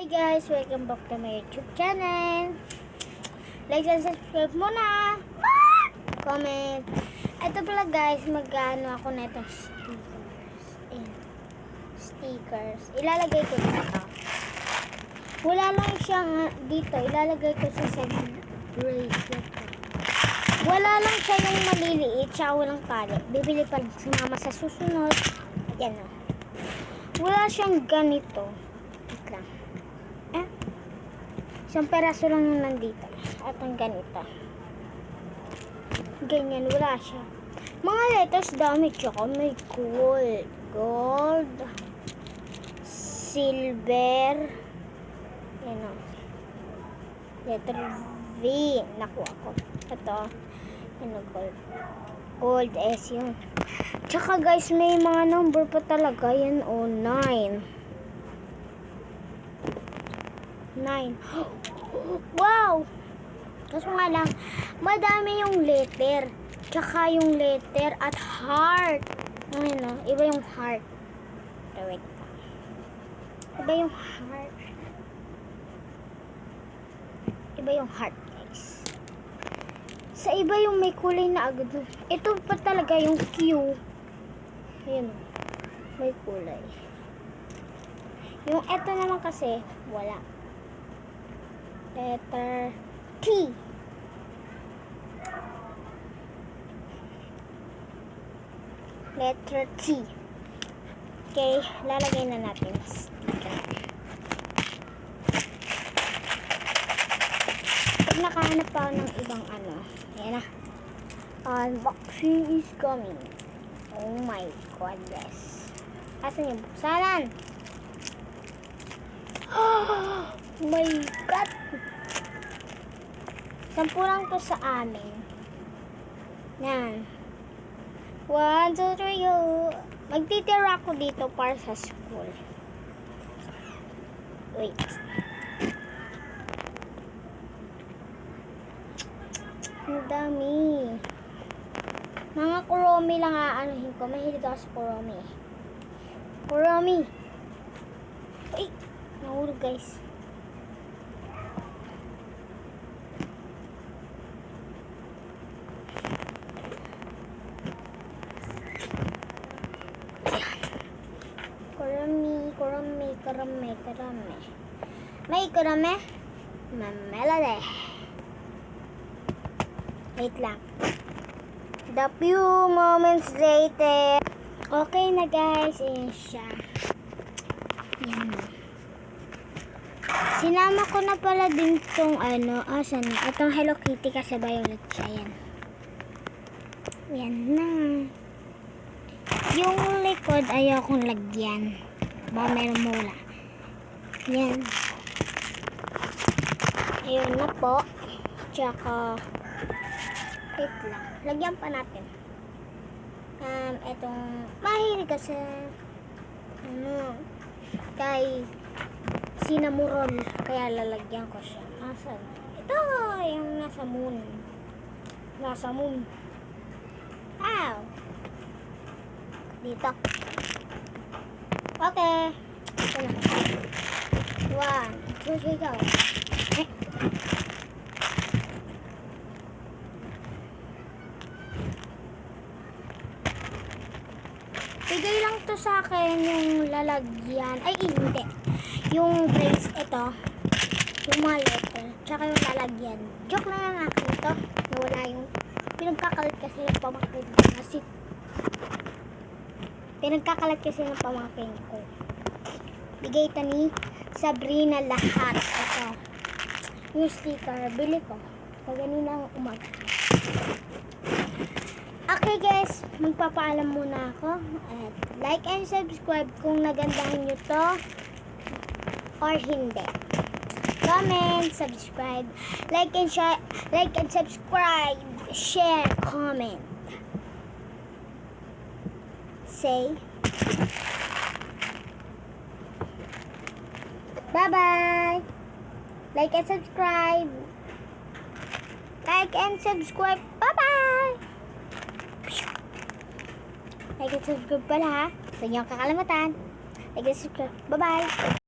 Hi guys, welcome back to my YouTube channel. Like and subscribe muna. Comment. Ito pala guys, mag-ano ako na itong stickers. Ayan. Stickers. Ilalagay ko dito. Wala lang siyang dito. Ilalagay ko siya sa bracelet ko. Wala lang siya yung maliliit, tsaka walang tali. Bibili pa si mama sa susunod. Yan o. Wala siyang ganito. Wait lang. Eh? Isang peraso lang yung nandito. At ang ganito. Ganyan, wala siya. Mga letters dami tsaka may gold. Gold. Silver. Yan o. Letter V. Nakuha ko. Ito. Ano gold. Gold S yun. Tsaka guys, may mga number pa talaga. Yan o, 9. 9. Wow! Kaso nga lang, madami yung letter. Tsaka yung letter at heart. Ano, iba yung heart. Oh, wait. Iba yung heart. Iba yung heart, guys. Sa iba yung may kulay na agad. Ito pa talaga yung Q. Ayan. May kulay. Yung eto naman kasi, wala. Letter T. Letter T. Okay, lalagay na natin. Pag nakahanap pa ako ng ibang ano, ayan na. Unboxing is coming. Oh my goodness. Asan yung buksanan? Oh my God! Sampu lang to sa amin. Yan. One, two, three, go. Magtitira ako dito para sa school. Wait. Ang dami. Mga kuromi lang aanuhin ko. Mahilig ako sa kuromi. Kuromi. Ay! Nahulog guys. Kurami, kurami. May kurami? Mamelade. Wait lang. The few moments later. Okay na guys. Ayan siya. Yan na. Sinama ko na pala din tong ano, asan na? Itong Hello Kitty kasi violet siya. Yan. Yan na. Yung likod ayaw kong lagyan. Mula. Yan. Ayun na po. Tsaka, wait lang. Lagyan pa natin. Um, etong, mahilig kasi, ano, kay sinamurol. Kaya lalagyan ko siya. Asan? Ito, yung nasa moon. Nasa moon. Ow! Dito. Okay. Ito na. One, two, three, go. Eh. Bigay lang to sa akin yung lalagyan. Ay, hindi. Yung brace, ito. Yung mga letter. Tsaka yung lalagyan. Joke na lang akin ito. Nawala yung pinagkakalit kasi yung pamangkin ko. Kasi pinagkakalat kasi ng pamangkin ko. Bigay ito ni Sabrina lahat. Ito. Yung sticker. Bili ko. Kaganina umaga. Okay guys, magpapaalam muna ako. At like and subscribe kung nagandahan nyo to or hindi. Comment, subscribe, like and share, like and subscribe, share, comment. Say Bye-bye. Like and subscribe. Like and subscribe. Bye-bye. Like and subscribe pala ha. Sa inyong kakalamatan. Like and subscribe. Bye-bye.